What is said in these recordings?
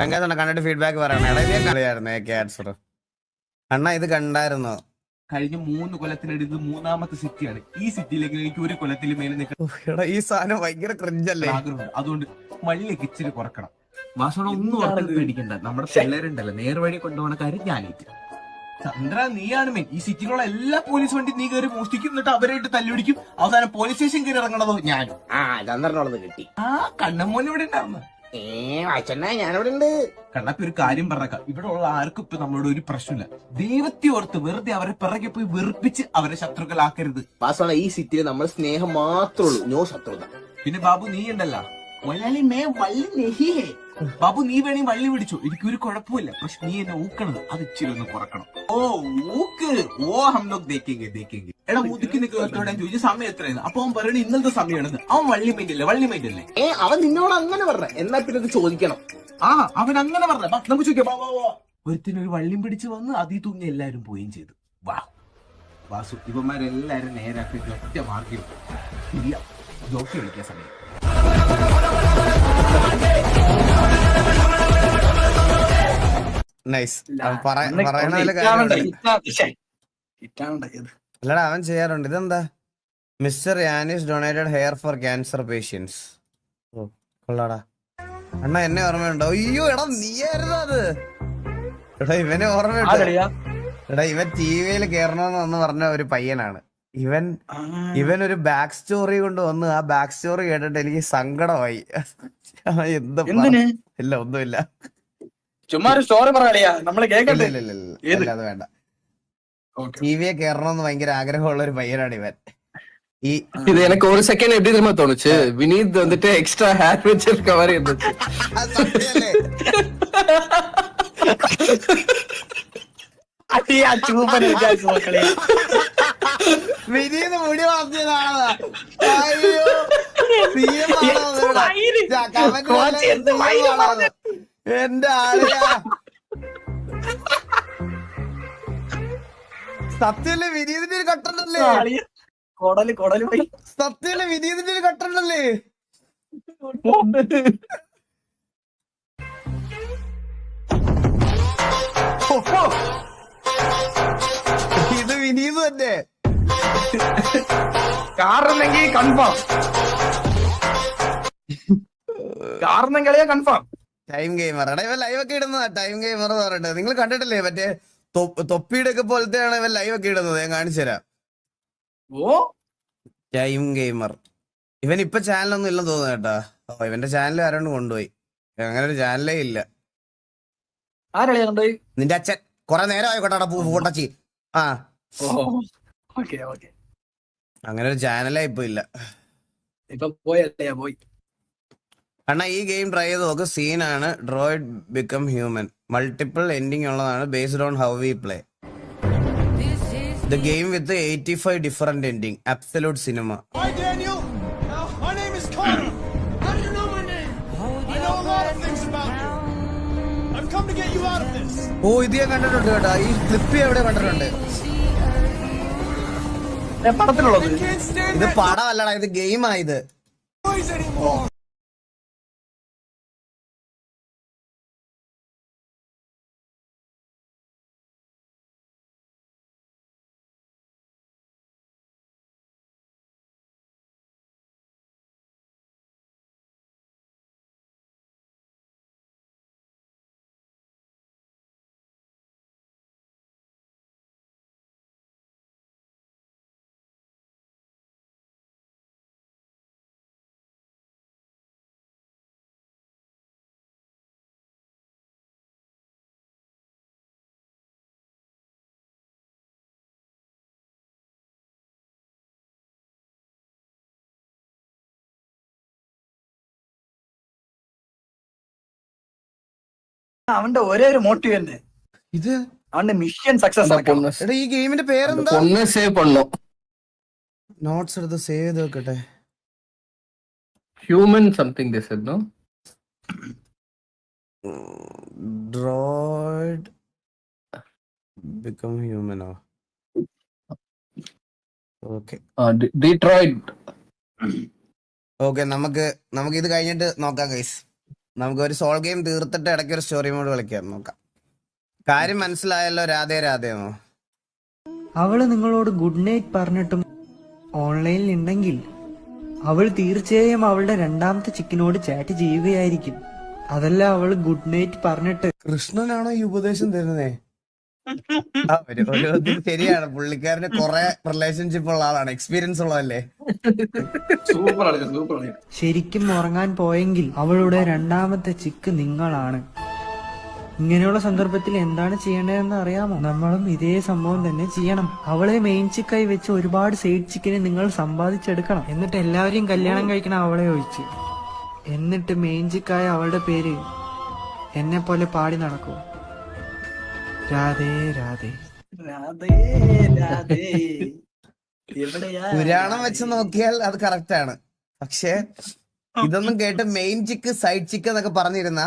കങ്കാത്തണ്ണ കണ്ടിട്ട് ഫീഡ്ബാക്ക് പറയണേ. ഏ അണ്ണ ഇത് കണ്ടായിരുന്നോ? കഴിഞ്ഞ മൂന്ന് കൊല്ലത്തിനടുത്ത് മൂന്നാമത്തെ സിറ്റിയാണ്. ഈ സിറ്റിയിലേക്ക് എനിക്ക് ഒരു കൊല്ലത്തിൽ മേലെ നിൽക്കാൻ ഈ സാധനം ഭയങ്കര ക്രിഞ്ചല്ലേ ആഗ്രഹമുണ്ട്. അതുകൊണ്ട് മല്ലി ഇച്ചിരി കുറക്കണം. വാസോണ ഒന്നും ഓർത്ത് പേടിക്കണ്ട. നമ്മുടെ പിള്ളേരുണ്ടല്ലോ. നേർവഴി കൊണ്ടുപോകണ കാര്യം ഞാനേറ്റ് ചന്ദ്ര നീയാണ് മെയിൻ ഈ സിറ്റിയിലുള്ള എല്ലാ പോലീസ് വണ്ടി നീ കയറി മോഷ്ടിക്കും എന്നിട്ട് അവരായിട്ട് തല്ലുപിടിക്കും. അവസാനം പോലീസ് സ്റ്റേഷൻ കയറി ഇറങ്ങണതോ ഞാനും. ആ ചന്ദ്രനുള്ളത് കിട്ടി. ആ കണ്ണമ്മോൻ ഇവിടെ ഉണ്ടായിരുന്നു. ഏ അച്ഛണ്ണ ഞാനിവിടെ ഉണ്ട് കണ്ണപ്പി ഒരു കാര്യം പറഞ്ഞേക്കാം. ഇവിടെ ഉള്ള ആർക്കും ഇപ്പൊ നമ്മളോട് ഒരു പ്രശ്നമില്ല. ദൈവത്തെ ഓർത്ത് വെറുതെ അവരെ പിറകെ പോയി വെറുപ്പിച്ച് അവരെ ശത്രുക്കളാക്കരുത്. വാസോണ ഈ സിറ്റിയിൽ നമ്മൾ സ്നേഹം മാത്രമേ ഉള്ളൂ. നോ ശത്രുത. പിന്നെ ബാബു നീ ഉണ്ടല്ലോ? മലയാളി മേ വള്ളി നെഹിയേ ബാബു നീ വേണേ വള്ളി പിടിച്ചു? എനിക്കൊരു കുഴപ്പമില്ല പക്ഷെ നീ എന്നെ ഊക്കണത് അത് ഇച്ചിരി ഒന്ന് കുറക്കണം. ഓ ഊക്ക്. ഓ ഹം ലോഗ് ദേക്കേങ്കെ ദേക്കേങ്കെ എടാ മുതുക്കി നിൽക്കുന്നവരോട് ചോദിച്ച സമയം എത്രയാണ്? അപ്പൊ അവൻ പറയണ ഇന്നത്തെ സമയമാണെന്ന്. അവൻ വള്ളി മൈൻഡല്ലേ വള്ളി മൈൻഡല്ലേ ഏ അവൻ നിന്നോട് അങ്ങനെ പറഞ്ഞ. എന്നാ പിന്നെ ഇത് ചോദിക്കണം. ആ അവൻ അങ്ങനെ പറഞ്ഞ. ബാ, നമുക്ക് ചോദിക്കാം. വാ, വാ, വാ. ഒരുത്തിന് ഒരു വള്ളിയും പിടിച്ച് വന്ന് അതിൽ തൂങ്ങി എല്ലാരും പോവുകയും ചെയ്തു. വാ. വാസു ഇവന്മാരെല്ലാരും നേരാക്കി ഒറ്റ മാർഗം ഇല്ല ജോക്കി കളിക്കാൻ സമയം. നൈസ് പോലെ കാര്യമുണ്ട്. അല്ലടാ അവൻ ചെയ്യാറുണ്ട്. ഇതെന്താ? Mister Yanis donated hair for cancer patients. ഓ കൊള്ളാടാ. അണ്ണ എന്നെ ഓർമ്മയുണ്ടോ? അയ്യോ എടാ നീയായിരുന്നു അത്? എടാ ഇവനെ ഓർമ്മയുണ്ടോ. എടാ ഇവൻ ടി വിയിൽ കയറണമെന്ന് പറഞ്ഞ ഒരു പയ്യനാണ്. ഇവൻ ഇവൻ ഒരു ബാക്ക് സ്റ്റോറി കൊണ്ട് വന്ന് ആ ബാക്ക് സ്റ്റോറി കേട്ടിട്ട് എനിക്ക് സങ്കടമായി. എന്ത് ഇല്ല ഒന്നുമില്ല. ചുമ്മാ ഒരു സ്റ്റോറി പറയാ നമ്മൾ ഇല്ല ഇല്ല ഇല്ല ഇല്ല. അത് വേണ്ട. ടി വിയെ കയറണമെന്ന് ഭയങ്കര ആഗ്രഹമുള്ള ഒരു പയ്യനാണ് ഇവൻ ഈ இது எனக்கு ஒரு செகண்ட் எப்படி தெரியுமா தோணுச்சு வினீத் வந்துட்டு எக்ஸ்ட்ரா ஹேர் வச்சிருக்க மாதிரி இருந்துச்சு ആ സത്യമല്ലേ? അടിയാ ചൂപ്പൻ വിചാരിച്ചു മക്കളെ വിനീത് മുടി വളർത്തിയതാണോ അയ്യോ തീരുമാനം ഒന്നുമില്ല. ഞാൻ comment പോലെ എന്ത് വൈരം തീരുമാനം. എന്റെ ആളിയാ സത്യല്ലേ വിനീതിന്റെ ഒരു കട്ടുണ്ടല്ലേ? കൊടൽ കൊടൽ പോയി. സത്യല്ലേ വിനീതിന്റെ ഒരു കട്ടുണ്ടല്ലേ? ഇത് വിനീത് തന്നെ. കാറുന്നെങ്കിൽ കൺഫേം കാറുന്നെങ്കിൽ കൺഫേം ടൈം ഗെയിമർ ഇവൻ ലൈവ് ഒക്കെ ഇടുന്നതാ ടൈം ഗെയിമർ എന്ന് പറഞ്ഞിട്ട്. നിങ്ങൾ കണ്ടിട്ടില്ലേ മറ്റേ തൊപ്പിയുടെ ഒക്കെ പോലത്തെയാണ് ഇവൻ ലൈവ് ഒക്കെ ഇടുന്നത്. ഞാൻ കാണിച്ചു തരാം. ഓ? ടൈം ഗെയിമർ ഇവൻ ഇപ്പൊ ചാനലൊന്നും ഇല്ലെന്ന് തോന്നുന്നു കേട്ടാ. ഓ ഇവന്റെ ചാനൽ ആരോണ്ട് കൊണ്ടുപോയി? അങ്ങനെ ഒരു ചാനലേ ഇല്ല. നിന്റെ അച്ഛൻ. കൊറേ നേരം ആയിക്കോട്ടെ പൂട്ടച്ചി ആ. അങ്ങനെ ഒരു ചാനലേ ഇപ്പൊ ഇല്ല. അണ്ണാ ഈ ഗെയിം ട്രൈ ചെയ്ത് നോക്ക്. സീനാണ് droid become human multiple ending ഉള്ളതാണ് based on how we play the game with eighty five different ending absolute cinema Hi, Daniel. My name is Connor. How do you know my name? I know a lot of things about you. I've come to get you out of this. ഓ ഇത് ഞാൻ കണ്ടിട്ടുണ്ട് കേട്ടോ ഈ clip എവിടെ കണ്ടിട്ടുണ്ട് പടത്തിലുള്ളത് ഇത് പടമല്ലടാ ഇത് ഗെയിമാ അവന്റെ ഒരേ ഒരു മോട്ടീവ് തന്നെ. ഇത്? അവന്റെ മിഷൻ സക്സസ് എടാ ഈ ഗെയിമിന്റെ പേരെന്താ? ഒന്ന് സേവ് പണ്ണോ. നോട്ട്സ് എടുത്ത് സേവ് ചെയ്ത് വെക്കട്ടെ. Human something they said no droid become human ആ ഓക്കെ ഡീട്രോയിഡ് ഓക്കെ നമുക്ക് നമുക്ക് ഇത് കഴിഞ്ഞിട്ട് നോക്കാം ഗൈസ് നമുക്ക് ഒരു സോൾ ഗെയിം തീർത്തിട്ട് ഇടയ്ക്ക് ഒരു സ്റ്റോറി മോഡ് കളിക്കാം. നോക്കാം. കാര്യം മനസ്സിലായല്ലോ. രാധേ രാധേന്നോ അവൾ നിങ്ങളോട് ഗുഡ് നൈറ്റ് പറഞ്ഞിട്ടും ഓൺലൈനിൽ ഉണ്ടെങ്കിൽ അവൾ തീർച്ചയായും അവളുടെ രണ്ടാമത്തെ ചിക്കനോട് ചാറ്റ് ചെയ്യുകയായിരിക്കും. അതല്ല അവൾ ഗുഡ് നൈറ്റ് പറഞ്ഞിട്ട് കൃഷ്ണനാണോ ഈ ഉപദേശം തരുന്നേ? ശരിയാണ്. പുള്ളിക്കാരന് കൊറേ റിലേഷൻഷിപ്പ് ഉള്ള ആളാണ്. എക്സ്പീരിയൻസ് ഉള്ളതല്ലേ? ശരിക്കും ഉറങ്ങാൻ പോയെങ്കിൽ അവളുടെ രണ്ടാമത്തെ ചിക്ക് നിങ്ങളാണ്. ഇങ്ങനെയുള്ള സന്ദർഭത്തിൽ എന്താണ് ചെയ്യേണ്ടതെന്ന് അറിയാമോ? നമ്മളും ഇതേ സംഭവം തന്നെ ചെയ്യണം. അവളെ മെയിൻ ചിക്കായി വെച്ച് ഒരുപാട് സൈഡ് ചിക്കനെ നിങ്ങൾ സമ്പാദിച്ചെടുക്കണം. എന്നിട്ട് എല്ലാവരെയും കല്യാണം കഴിക്കണം അവളെ ഒഴിച്ച്. എന്നിട്ട് മെയിൻ ചിക്കായ അവളുടെ പേര് എന്നെ പോലെ പാടി നടക്കൂ. രാധേ രാധേ. രാധേ രാധേ. എവിടെയാ പുരാണം വെച്ച് നോക്കിയാൽ അത് കറക്റ്റ് ആണ്. പക്ഷെ ഇതൊന്നും കേട്ട് മെയിൻ ചിക്ക് സൈഡ് ചിക്ക് എന്നൊക്കെ പറഞ്ഞിരുന്ന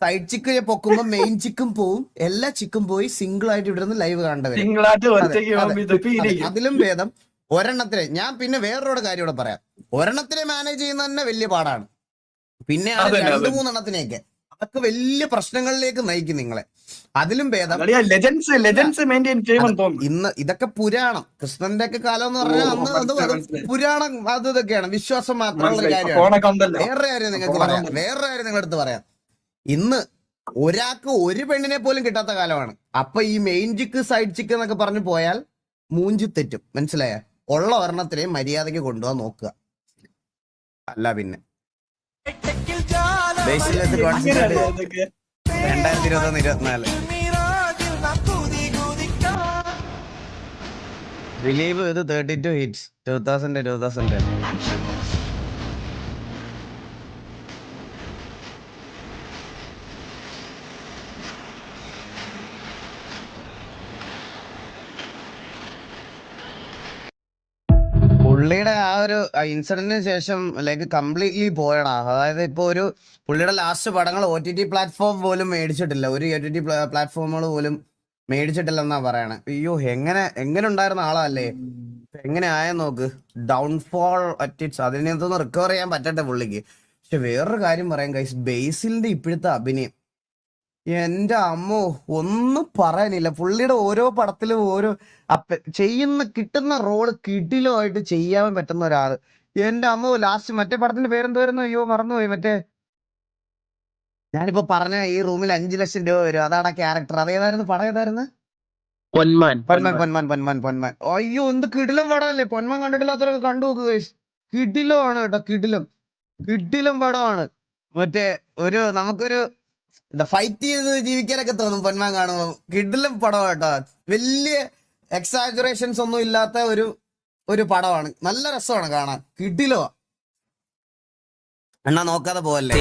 സൈഡ് ചിക്ക് പൊക്കുമ്പോ മെയിൻ ചിക്കും പോവും. എല്ലാ ചിക്കും പോയി സിംഗിൾ ആയിട്ട് ഇവിടെ നിന്ന് ലൈവ് കാണേണ്ടവരും. അതിലും ഭേദം. ഒരെണ്ണത്തിലെ ഞാൻ പിന്നെ വേറൊരു കാര്യം ഇവിടെ പറയാം. ഒരെണ്ണത്തിനെ മാനേജ് ചെയ്യുന്ന തന്നെ വലിയ പാടാണ്. പിന്നെ രണ്ടു മൂന്നെണ്ണത്തിനെയൊക്കെ. അതൊക്കെ വലിയ പ്രശ്നങ്ങളിലേക്ക് നയിക്കും നിങ്ങളെ. അതിലും ഭേദം. ഇന്ന് ഇതൊക്കെ പുരാണം. കൃഷ്ണന്റെ ഒക്കെ കാലം എന്ന് പറഞ്ഞാൽ അന്ന് അത് പുരാണം അത് ഇതൊക്കെയാണ്. വിശ്വാസം മാത്രമുള്ള കാര്യമാണ്. വേറെ കാര്യം നിങ്ങൾക്ക് പറയാം. വേറെ കാര്യം നിങ്ങളുടെ അടുത്ത് പറയാം. ഇന്ന് ഒരാൾക്ക് ഒരു പെണ്ണിനെ പോലും കിട്ടാത്ത കാലമാണ്. അപ്പൊ ഈ മെയിൻ ചിക്ക് സൈഡ് ചിക്ക് എന്നൊക്കെ പറഞ്ഞു പോയാൽ മൂഞ്ചി തെറ്റും. മനസ്സിലായ? ഉള്ള ഒരെണ്ണത്തിനെ മര്യാദയ്ക്ക് കൊണ്ടുപോകാൻ നോക്കുക. അല്ല പിന്നെ. അങ്ങനെയാണ് കോൺസെൻട്രേറ്റ്. രണ്ടായിരത്തി ഇരുപത്തൊന്ന് ഇരുപത്തിനാല് ബിലീവ് ഇത് thirty two hits two thousand two thousand പുള്ളിയുടെ ആ ഒരു ഇൻസിഡന്റിന് ശേഷം ലൈക്ക് കംപ്ലീറ്റ്ലി പോയടാ. അതായത് ഇപ്പൊ ഒരു പുള്ളിയുടെ ലാസ്റ്റ് പടങ്ങൾ ഒ ടി ടി പ്ലാറ്റ്ഫോം പോലും മേടിച്ചിട്ടില്ല. ഒരു ഒ ടി ടി പ്ലാറ്റ്ഫോമുകൾ പോലും മേടിച്ചിട്ടില്ലെന്നാ പറയണേ. അയ്യോ എങ്ങനെ എങ്ങനെ ഉണ്ടായിരുന്ന ആളല്ലേ? എങ്ങനെ ആയെന്ന് നോക്ക്. ഡൗൺഫോൾ അറ്റിറ്റ്സ് അതിനെ റിക്കവർ ചെയ്യാൻ പറ്റട്ടെ പുള്ളിക്ക്. പക്ഷെ വേറൊരു കാര്യം പറയാം കൈസ് ബേസിലിന്റെ ഇപ്പോഴത്തെ അഭിനയം എന്റെ അമ്മോ ഒന്നും പറയാനില്ല. പുള്ളിയുടെ ഓരോ പടത്തിലും ഓരോ അപ്പ ചെയ്യുന്ന കിട്ടുന്ന റോൾ കിടിലമായിട്ട് ചെയ്യാൻ പറ്റുന്ന ഒരാൾ. എന്റെ അമ്മോ ലാസ്റ്റ് മറ്റേ പടത്തിന്റെ പേരെന്തായിരുന്നു? അയ്യോ മറന്നുപോയി. മറ്റേ ഞാനിപ്പോ പറഞ്ഞ ഈ റൂമിൽ അഞ്ചു ലക്ഷം രൂപ വരും. അതാണ് ആ ക്യാരക്ടർ അതേതായിരുന്നു? പടം ഏതായിരുന്നു? പൊന്മാൻ. പൊന്മാൻ പൊന്മാൻ. പൊന്മാൻ പൊന്മാൻ അയ്യോ എന്ത് കിടിലം പടമല്ലേ. പൊന്മാൻ കണ്ടിട്ടില്ലാത്തവരൊക്കെ കണ്ടു നോക്കുക. കിടിലമാണ് കേട്ടോ കിടിലം. കിടിലം പടമാണ്. മറ്റേ ഒരു നമുക്കൊരു എന്താ ഫൈറ്റ് ചെയ്ത് ജീവിക്കാനൊക്കെ തോന്നും പൊന്മാൻ കാണുമ്പോൾ കിഡിലും പടം കേട്ടോ വലിയ എക്സാജുറേഷൻസ് ഒന്നും ഇല്ലാത്ത ഒരു ഒരു പടമാണ് നല്ല രസമാണ് കാണാൻ. കിഡിലോ എന്നാ നോക്കാതെ പോവല്ലേ?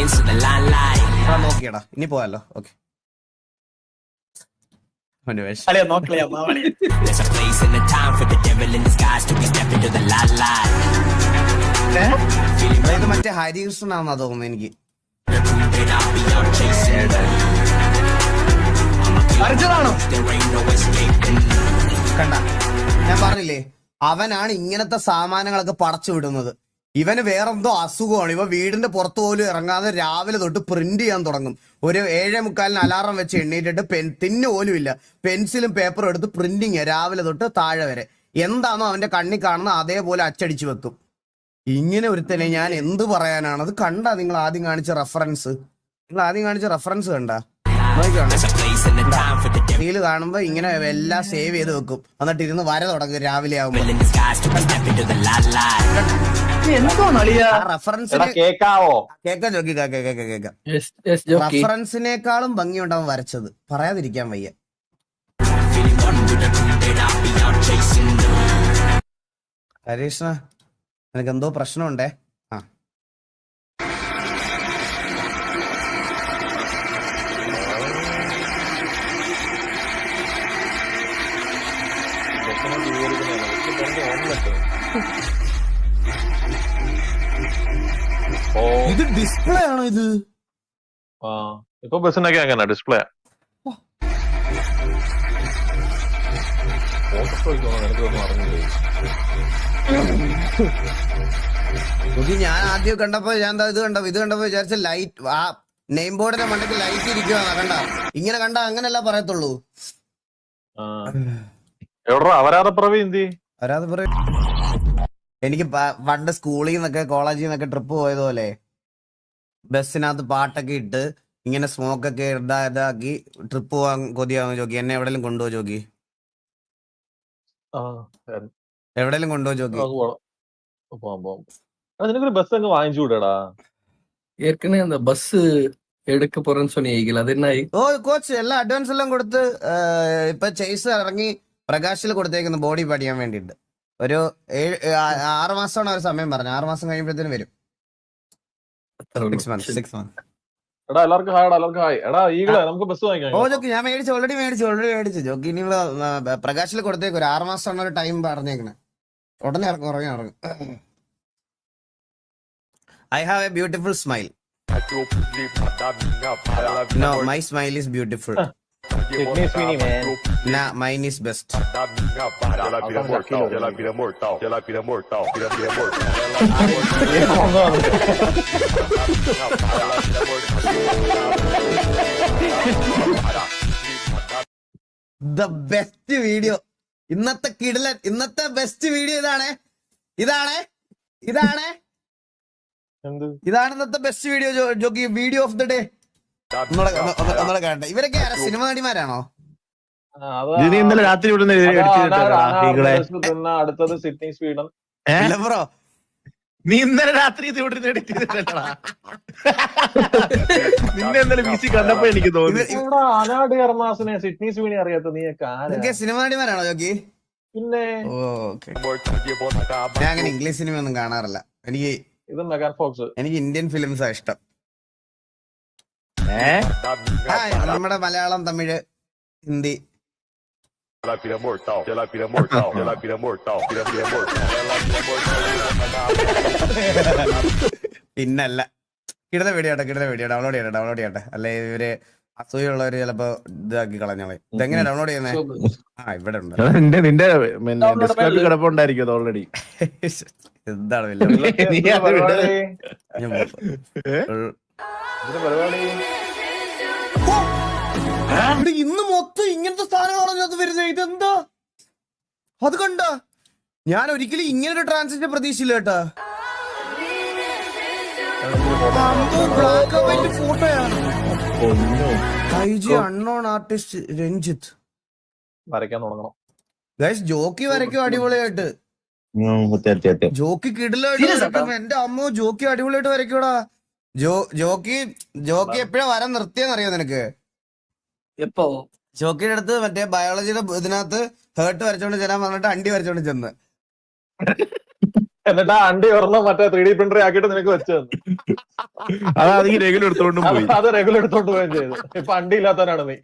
നോക്കിയടാ. ഇനി പോവാല്ലോ ഓക്കെ. മറ്റേ ഹരികൃഷ്ണനാണെന്നാ തോന്നുന്നു എനിക്ക്. വരച്ചതാണോ. കണ്ട. ഞാൻ പറഞ്ഞില്ലേ അവനാണ് ഇങ്ങനത്തെ സാമാനങ്ങളൊക്കെ പടച്ചു വിടുന്നത്. ഇവന് വേറെന്തോ അസുഖമാണ്. ഇവ വീടിന്റെ പുറത്ത് പോലും ഇറങ്ങാതെ രാവിലെ തൊട്ട് പ്രിന്റ് ചെയ്യാൻ തുടങ്ങും. ഒരു ഏഴേ മുക്കാലിന് അലാറം വെച്ച് എണ്ണീറ്റിട്ട് പെൻ തിന്നു പോലും ഇല്ല. പെൻസിലും പേപ്പറും എടുത്ത് പ്രിന്റിങ് രാവിലെ തൊട്ട് താഴെ വരെ. എന്താണോ അവന്റെ കണ്ണി കാണുന്ന അതേപോലെ അച്ചടിച്ചു വെക്കും. ഇങ്ങനെ ഒരുത്തനെ ഞാൻ എന്ത് പറയാനാണ്? അത് കണ്ട നിങ്ങൾ ആദ്യം കാണിച്ച റെഫറൻസ് നിങ്ങൾ ആദ്യം കാണിച്ച റെഫറൻസ് കണ്ട? റീൽ കാണുമ്പോ ഇങ്ങനെ എല്ലാം സേവ് ചെയ്ത് വെക്കും. എന്നിട്ട് ഇരുന്ന് വര തുടങ്ങും രാവിലെ ആവുമ്പോ. റെഫറൻസിനേക്കാളും ഭംഗിയുണ്ടാവും വരച്ചത്. പറയാതിരിക്കാൻ വയ്യ. ഹരീഷ്ണ നിനക്ക് എന്തോ പ്രശ്നമുണ്ടേ? ആ. ഇത് ഡിസ്പ്ലേ ആണോ ഇത്? ആ ഇപ്പൊ ബസ്സിനൊക്കെ അങ്ങനെ ഡിസ്പ്ലേ എനിക്കൊന്നും അറിഞ്ഞില്ലേ? നോക്കി ഞാൻ ആദ്യം കണ്ടപ്പോ ഞാൻ ഇത് കണ്ടപ്പോ ഇത് കണ്ടപ്പോ വിചാരിച്ച ലൈറ്റ് ആ നെയിം ബോർഡിന്റെ മണ്ടയ്ക്ക് ലൈറ്റ് ഇരിക്കുവാ കണ്ട? ഇങ്ങനെ കണ്ട അങ്ങനല്ല പറയത്തുള്ളൂ. എനിക്ക് പണ്ട് സ്കൂളിൽ നിന്നൊക്കെ കോളേജിൽ നിന്നൊക്കെ ട്രിപ്പ് പോയതുപോലെ ബസ്സിനകത്ത് പാട്ടൊക്കെ ഇട്ട് ഇങ്ങനെ സ്മോക്ക് ഒക്കെ ഇടാ ഇതാക്കി ട്രിപ്പ് പോവാൻ കൊതിയാവുന്ന ചോക്കി? എന്നെ എവിടെയെങ്കിലും കൊണ്ടുപോ ചോക്കി? എവിടെയെങ്കിലും കൊണ്ടുപോ ജോക്കി നമുക്ക് പോണം പോവാം പോവാം എടാ, നിനക്കൊരു ബസ് അങ്ങ് വാങ്ങിച്ചു വിടടാ ஏற்கனவே அந்த பஸ் எடுக்க போறேன்னு சொன்னீங்க அது என்ன ஆயி ഓ കോച്ച് എല്ലാ അഡ്വാൻസ് എല്ലാം കൊടുത്ത് ആ, ഇപ്പൊ ചെയ്സ് ഇറങ്ങി പ്രകാശിൽ കൊടുത്തേക്കുന്നു ബോഡി പടിയാൻ വേണ്ടിട്ട് ഒരു ഏഴ് ആ- ആറ് മാസമാണ് ഒരു സമയം പറഞ്ഞു ആറ് മാസം കഴിയുമ്പോഴത്തേനും വരും സിക്സ് മന്ത് സിക്സ് മന്ത് എടാ എല്ലാവർക്കും ഹായ് എടാ എല്ലാവർക്കും ഹായ് എടാ ഈകളെ നമുക്ക് ബസ് വാങ്ങിക്കാം ഓ ജോക്കി ഞാൻ മേടിച്ചു ഓൾറെഡി മേടിച്ചു ഓൾറെഡി മേടിച്ചു ജോക്കി ഇനി പ്രകാശിൽ കൊടുത്തേക്ക് ഒരു ആറ് മാസമാണ് ഒരു ടൈം പറഞ്ഞേക്കണേ ഉടനെ ഇറങ്ങും ഉറങ്ങി ഇറങ്ങും I have a beautiful smile no my smile is beautiful Sydney Sweeney, man. നാ mine is best the best video ഇന്നത്തെ കിടലൻ ഇന്നത്തെ ബെസ്റ്റ് വീഡിയോ ഇതാണ്. ഇതാണ്. ഇതാണ്. ഇതാണ് ഇന്നത്തെ best video jockey video of the day ഒന്നുകൂടെ കാണട്ടെ ഇവരൊക്കെ ആരാ? സിനിമ നടിമാരാണോ ഇന്നലെ രാത്രി അടുത്തത് സിഡ്നി സ്വീഡൻ? ബ്രോ നീ ഇന്നലെ രാത്രി ഇത് ഇവിടെ നിന്ന് ഇന്നലെ വീസി കണ്ടപ്പോ എനിക്ക് തോന്നി. കർമാസിനെ സിഡ്നി അറിയാത്ത നീയൊക്കെ സിനിമ നടിമാരാണോ ജോക്കി? പിന്നെ ഓക്കെ. ഞാൻ അങ്ങനെ ഇംഗ്ലീഷ് സിനിമ ഒന്നും കാണാറില്ല. എനിക്ക് ഇത് മെഗാൻ ഫോക്സ്. എനിക്ക് ഇന്ത്യൻ ഫിലിംസാ ഇഷ്ടം. നമ്മുടെ മലയാളം തമിഴ് ഹിന്ദി. പിന്നല്ല. കിടന്ന വീഡിയോ കിടന്ന വീഡിയോ ഡൗൺലോഡ് ചെയ്യട്ടെ ഡൗൺലോഡ് ചെയ്യട്ടെ. അല്ലെ ഇവർ അസൂയുള്ളവര് ചിലപ്പോ ഇതാക്കി കളഞ്ഞോളെ. ഇതെങ്ങനെ ഡൗൺലോഡ് ചെയ്യുന്നേ? ആ ഇവിടെ ഉണ്ട്. നിന്റെ നിന്റെ file. കിടപ്പുണ്ടായിരിക്കും ഓൾറെഡി എന്താണ് ഇവിടെ ഇന്ന് മൊത്തം ഇങ്ങനത്തെ സാധനങ്ങളാണോ അത് വരുന്നത് ഇതെന്താ? അത് കണ്ട? ഞാൻ ഒരിക്കലും ഇങ്ങനെ ഒരു ട്രാൻസിറ്റ് പ്രതീക്ഷയില്ല കേട്ടാ. ബ്ലാക്ക് ആൻഡ് വൈറ്റ് ഫോട്ടോയാണ് അൺനോൺ ആർട്ടിസ്റ്റ് രഞ്ജിത്ത്. വരയ്ക്കാൻ തുടങ്ങണം. ഗൈസ് ജോക്കി വരയ്ക്കും അടിപൊളിയായിട്ട്. ജോക്കി കിടിലായിട്ട് എന്റെ അമ്മ ജോക്കി അടിപൊളിയായിട്ട് വരയ്ക്കൂടാ. ജോ ജോക്കി ജോക്കി എപ്പോഴാ വരം നിർത്തിയെന്നറിയോ നിനക്ക്? എപ്പോ? ജോക്കിയുടെ അടുത്ത് മറ്റേ ബയോളജിയുടെ ഇതിനകത്ത് ഹേർട്ട് വരച്ചോണ്ട് ചെല്ലാൻ പറഞ്ഞിട്ട് അണ്ടി വരച്ചോണ്ട് ചെന്ന്. എന്നിട്ട് ആ അണ്ടി ഒരെണ്ണം മറ്റേ ത്രീ ഡി പ്രിന്റർ ആക്കിയിട്ട് നിനക്ക് വെച്ചു തന്നു. അതാ നീ റെഗുലർ എടുത്തോണ്ടും പോയി. അത് റെഗുലർ എടുത്തോണ്ട് പോവുകയും ചെയ്തു. ഇപ്പൊ അണ്ടി ഇല്ലാത്തവനാണ് നീ.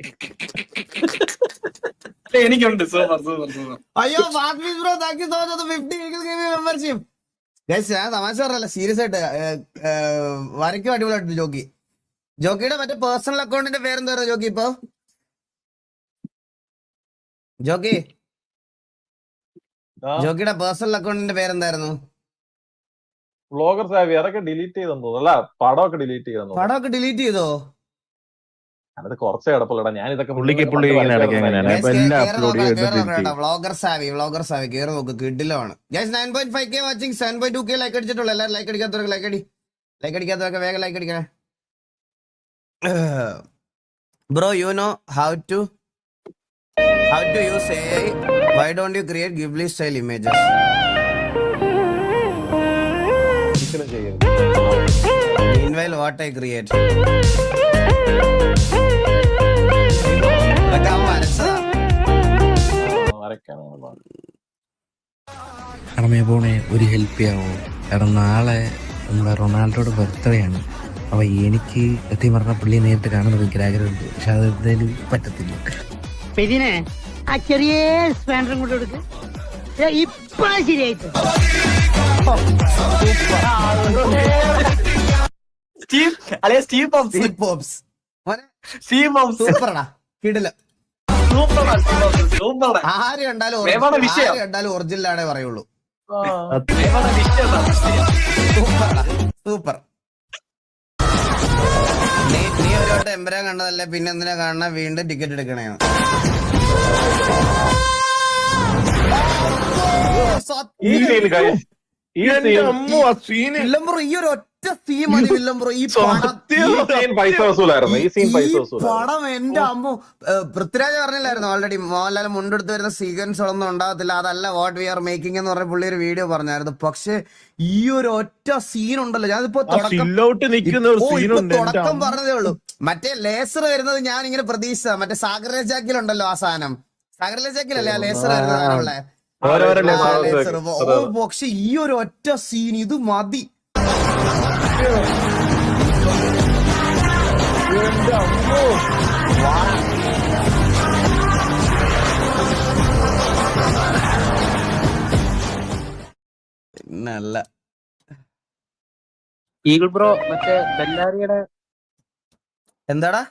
എനിക്കുണ്ട്. Super super super. അയ്യോ bro thank you so much fifty membership guys ഞാൻ തമാശ പറയല്ല സീരിയസ് ആയിട്ട് വരയ്ക്കും അടിപൊളിയായിട്ട് ജോക്കി. ജോക്കിയുടെ മറ്റേ പേഴ്സണൽ അക്കൗണ്ടിന്റെ പേരെന്താ പറയുക ജോക്കി ഇപ്പൊ? ജോക്കി? ജോക്കിയുടെ പേഴ്സണൽ അക്കൗണ്ടിന്റെ പേരെന്തായിരുന്നു? വ്ളോഗർ സാവി അതൊക്കെ ഡിലീറ്റ് ചെയ്തെന്ന് തോന്നുന്നു. അല്ല പടമൊക്കെ ഡിലീറ്റ് ചെയ്തെന്ന് തോന്നുന്നു. പടമൊക്കെ ഡിലീറ്റ് ചെയ്തോ? അത് കുറച്ചേ കിടപ്പുള്ളടാ ഞാൻ ഇതൊക്കെ പുള്ളിക്ക് പുള്ളി വ്ളോഗർ സാവി വ്ളോഗർ സാവി കേറി നോക്ക് കിഡിലാണ് guys nine point five K watching seven point two K like അടിച്ചിട്ടുള്ളൂ. എല്ലാവരും ലൈക്ക് അടിക്കാത്തവർക്ക് ലൈക്ക് അടി. ലൈക്ക് അടിക്കാത്തവർക്ക് വേഗം like അടിക്കണേ. Bro you know how to how to use a why don't you create Ghibli style images വരച്ചതാ ആ, വരയ്ക്കാനാണ് പാട്. കടമേ പോണേ ഒരു help ചെയ്യാവോ? കാരണം നാളെ നമ്മുടെ റൊണാൾഡോയുടെ ബർത്ത്ഡേ ആണ്. അപ്പൊ എനിക്ക് സത്യം പറഞ്ഞ പുള്ളിയെ നേരിട്ട് കാണുന്നത് എനിക്ക് ആഗ്രഹമുണ്ട് പക്ഷെ അത് എന്തായാലും പറ്റത്തില്ല. ആ ചെറിയ സ്പാൻഡറും കൊണ്ട് കൊടുക്ക് ഇപ്പൊ ശരിയായിട്ട് സ്റ്റീവ് അല്ലെ സ്റ്റീവ് പോപ്സ് സ്റ്റീവ് സൂപ്പറാടാ കിടില ആര് കണ്ടാലും ആര് കണ്ടാലും ഒറിജിനലാണേ പറയുള്ളൂ. സൂപ്പർ. നീ നീ ഒരു വട്ടം എമ്പരാൻ കണ്ടതല്ലേ പിന്നെ എന്തിനാ കാണണ? വീണ്ടും ടിക്കറ്റ് എടുക്കണേന്ന്. ഈ സീൻ ഈ ഒറ്റ സീൻ മതി വില്ലംബ്രോ ഈ പടം ഈ സീൻ പൈസ വസൂലായിരുന്നു. ഈ സീൻ പൈസ പടം എന്റെ അമ്മു പൃഥ്വിരാജ് പറഞ്ഞില്ലായിരുന്നു ഓൾറെഡി മോഹൻലാൽ മുണ്ടെടുത്ത് വരുന്ന സീക്വൻസ് ഒന്നും ഉണ്ടാകത്തില്ല. അതല്ല വാട്ട് വി ആർ മേക്കിംഗ് എന്ന് പറഞ്ഞ പുള്ളി ഒരു വീഡിയോ പറഞ്ഞായിരുന്നു. പക്ഷെ ഈ ഒരു ഒറ്റ സീൻ ഉണ്ടല്ലോ. ഞാനിപ്പോ തുടക്കം പറഞ്ഞതേ ഉള്ളൂ. മറ്റേ ലേസർ വരുന്നത് ഞാൻ ഇങ്ങനെ പ്രതീക്ഷിച്ച മറ്റേ സാഗര ജാക്കിലുണ്ടല്ലോ ആ സാധനം. സാഗർ രജാക്കിലല്ലേ ആ ലേസർ വരുന്ന പക്ഷെ ഈ ഒരു ഒറ്റ സീൻ ഇത് മതി. നല്ല ഈഗിൾ ബ്രോ മറ്റേ ബെല്ലാരിയുടെ എന്താടാ?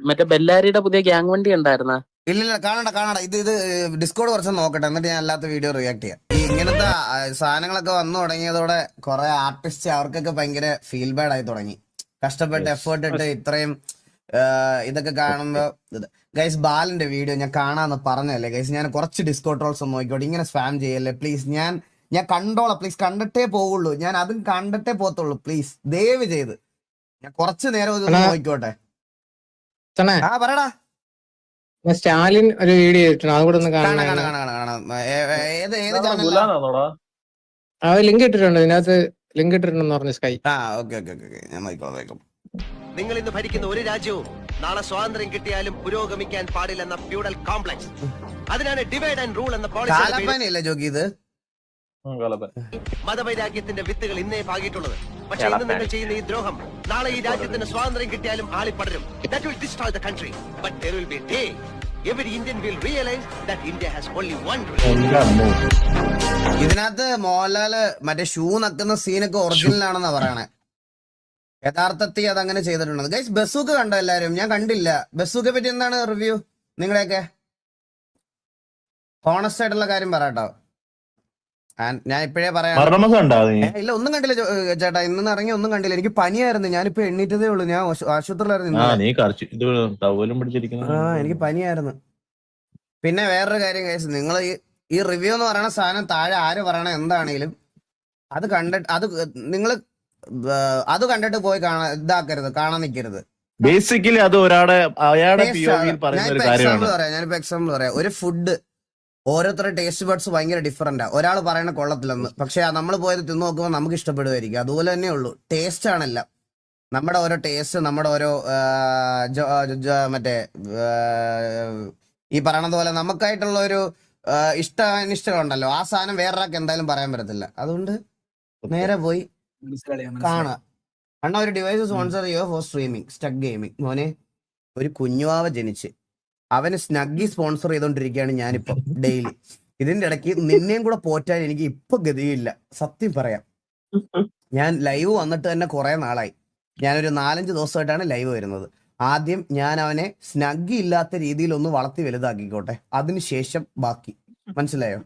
മറ്റേ ബെല്ലാരിയുടെ പുതിയ ഗ്യാങ് വണ്ടി ഉണ്ടായിരുന്ന? ഇല്ലില്ല കാണണ്ട കാണണ്ട. ഇത് ഇത് ഡിസ്കോഡ് കുറച്ച് നോക്കട്ടെ എന്നിട്ട് ഞാൻ അല്ലാത്ത വീഡിയോ റിയാക്ട് ചെയ്യാം. ഈ ഇങ്ങനത്തെ സാധനങ്ങളൊക്കെ വന്നു തുടങ്ങിയതോടെ കുറെ ആർട്ടിസ്റ്റ് അവർക്കൊക്കെ ഭയങ്കര ഫീൽ ബാഡ് ആയി തുടങ്ങി. കഷ്ടപ്പെട്ട് എഫേർട്ട് ഇട്ട് ഇത്രയും ഇതൊക്കെ കാണുമ്പോ ഗൈസ് ബാലിന്റെ വീഡിയോ ഞാൻ കാണാന്ന് പറഞ്ഞല്ലേ ഗൈസ് ഞാൻ കുറച്ച് ഡിസ്കോ ട്രോൾസ് ഒന്ന് നോക്കിക്കോട്ടെ. ഇങ്ങനെ സ്പാം ചെയ്യല്ലേ പ്ലീസ് ഞാൻ ഞാൻ കണ്ടോളാം പ്ലീസ് കണ്ടിട്ടേ പോവുള്ളൂ. ഞാൻ അതും കണ്ടിട്ടേ പോത്തുള്ളൂ പ്ലീസ് ദയവ് ചെയ്ത്. ഞാൻ കുറച്ച് നേരം ഇതൊന്ന് നോക്കിക്കോട്ടെ. ആ പറടാ സ്റ്റാലിൻ ഒരു വീഡിയോ ചെയ്തിട്ടുണ്ട് അതുകൂടെ ഒന്ന് കാണാം ആ ലിങ്ക് ഇട്ടിട്ടുണ്ട്. ഇതിനകത്ത് ലിങ്ക് ഇട്ടിട്ടുണ്ടെന്ന് പറഞ്ഞു സ്കൈ ആ ഓക്കെ ഓക്കെ ഓക്കെ ഞാൻ നോക്കിക്കോളാം നിങ്ങൾ ഇന്ന് ഭരിക്കുന്ന ഒരു രാജ്യവും നാളെ സ്വാതന്ത്ര്യം കിട്ടിയാലും പുരോഗമിക്കാൻ പാടില്ലെന്ന ഫ്യൂഡൽ കോംപ്ലക്സ്. അതിനാണ് ഡിവൈഡ് ആൻഡ് റൂൾ എന്ന പോളിസി ജോക്കി ഇത്. മതവൈരാഗ്യത്തിന്റെ വിത്തുകൾ ഇന്നേ പാകിയിട്ടുള്ളത്. പക്ഷെ ഇന്ന് നിങ്ങൾ ചെയ്യുന്ന ഈ ദ്രോഹം നാളെ ഈ രാജ്യത്തിന് സ്വാതന്ത്ര്യം കിട്ടിയാലും ആളിപ്പടരും that will destroy the country but there will be day every Indian will realise that India has only one ഇതിനകത്ത് മോഹൻലാൽ മറ്റേ ഷൂ നക്കുന്ന സീനൊക്കെ ഒറിജിനൽ ആണെന്നാ പറയണേ. യഥാർത്ഥത്തിൽ അത് അങ്ങനെ ചെയ്തിട്ടുണ്ട് ഗൈസ് ബസൂക്ക് കണ്ടോ എല്ലാരും ഞാൻ കണ്ടില്ല. ബസൂക്കെ പറ്റി എന്താണ് റിവ്യൂ നിങ്ങളെയൊക്കെ ഹോണസ്റ്റ് ആയിട്ടുള്ള കാര്യം പറയാട്ടോ ഞാൻ ഇപ്പോഴേ പറയാം. ഇല്ല ഒന്നും കണ്ടില്ല ചേട്ടാ. ഇന്ന് ഇറങ്ങി ഒന്നും കണ്ടില്ല. എനിക്ക് പനിയായിരുന്നു. ഞാനിപ്പോ എണ്ണീറ്റതേ ഉള്ളൂ. ഞാൻ ആശു- ആശുപത്രിയിലായിരുന്നു ആ എനിക്ക് പനിയായിരുന്നു. പിന്നെ വേറൊരു കാര്യം കേസ് നിങ്ങൾ ഈ റിവ്യൂ എന്ന് പറയുന്ന സാധനം താഴെ ആര് പറയണ എന്താണെങ്കിലും അത് കണ്ടിട്ട് അത് നിങ്ങൾ അത് കണ്ടിട്ട് പോയി കാണാൻ ഇതാക്കരുത്. കാണാൻ നിൽക്കരുത് ബേസിക്കലി അത് ഒരാളെ അയാളുടെ പറയാം. ഞാനിപ്പോ എക്സാമ്പിൾ പറയാം. ഒരു ഫുഡ് ഓരോരുത്തരുടെ ടേസ്റ്റ് ബഡ്സ് ഭയങ്കര ഡിഫറെന്റാ ഒരാൾ പറയണ കൊള്ളത്തില്ലെന്ന്. പക്ഷെ നമ്മൾ പോയത് തിന്നു നോക്കുമ്പോൾ നമുക്ക് ഇഷ്ടപ്പെടുമായിരിക്കും അതുപോലെ തന്നെ ഉള്ളൂ. ടേസ്റ്റ് ആണല്ല. നമ്മുടെ ഓരോ ടേസ്റ്റ് നമ്മുടെ ഓരോ മറ്റേ ഈ പറയണത് പോലെ നമുക്കായിട്ടുള്ള ഒരു ഇഷ്ടാനിഷ്ടം ഉണ്ടല്ലോ ആ സാധനം വേറൊരാൾക്ക് എന്തായാലും പറയാൻ പറ്റത്തില്ല. അതുകൊണ്ട് നേരെ പോയി കാണാം. അണ്ണ ഒരു ഡിവൈസ് സ്പോൺസർ ചെയ്യുക ഫോർ സ്ട്രീമിംഗ് സ്റ്റക്ക് ഗെയിമിംഗ് മോനെ ഒരു കുഞ്ഞുവാവ ജനിച്ച്. അവന് സ്നഗ്ഗി സ്പോൺസർ ചെയ്തോണ്ടിരിക്കുകയാണ് ഞാനിപ്പോ ഡെയിലി. ഇതിന്റെ ഇടയ്ക്ക് നിന്നെയും കൂടെ പോറ്റാൻ എനിക്ക് ഇപ്പൊ ഗതിയില്ല. സത്യം പറയാം. ഞാൻ ലൈവ് വന്നിട്ട് തന്നെ കുറെ നാളായി. ഞാനൊരു നാലഞ്ച് ദിവസമായിട്ടാണ് ലൈവ് വരുന്നത്. ആദ്യം ഞാൻ അവനെ സ്നഗ്ഗി ഇല്ലാത്ത രീതിയിൽ ഒന്ന് വളർത്തി വലുതാക്കിക്കോട്ടെ. അതിനുശേഷം ബാക്കി. മനസ്സിലായോ?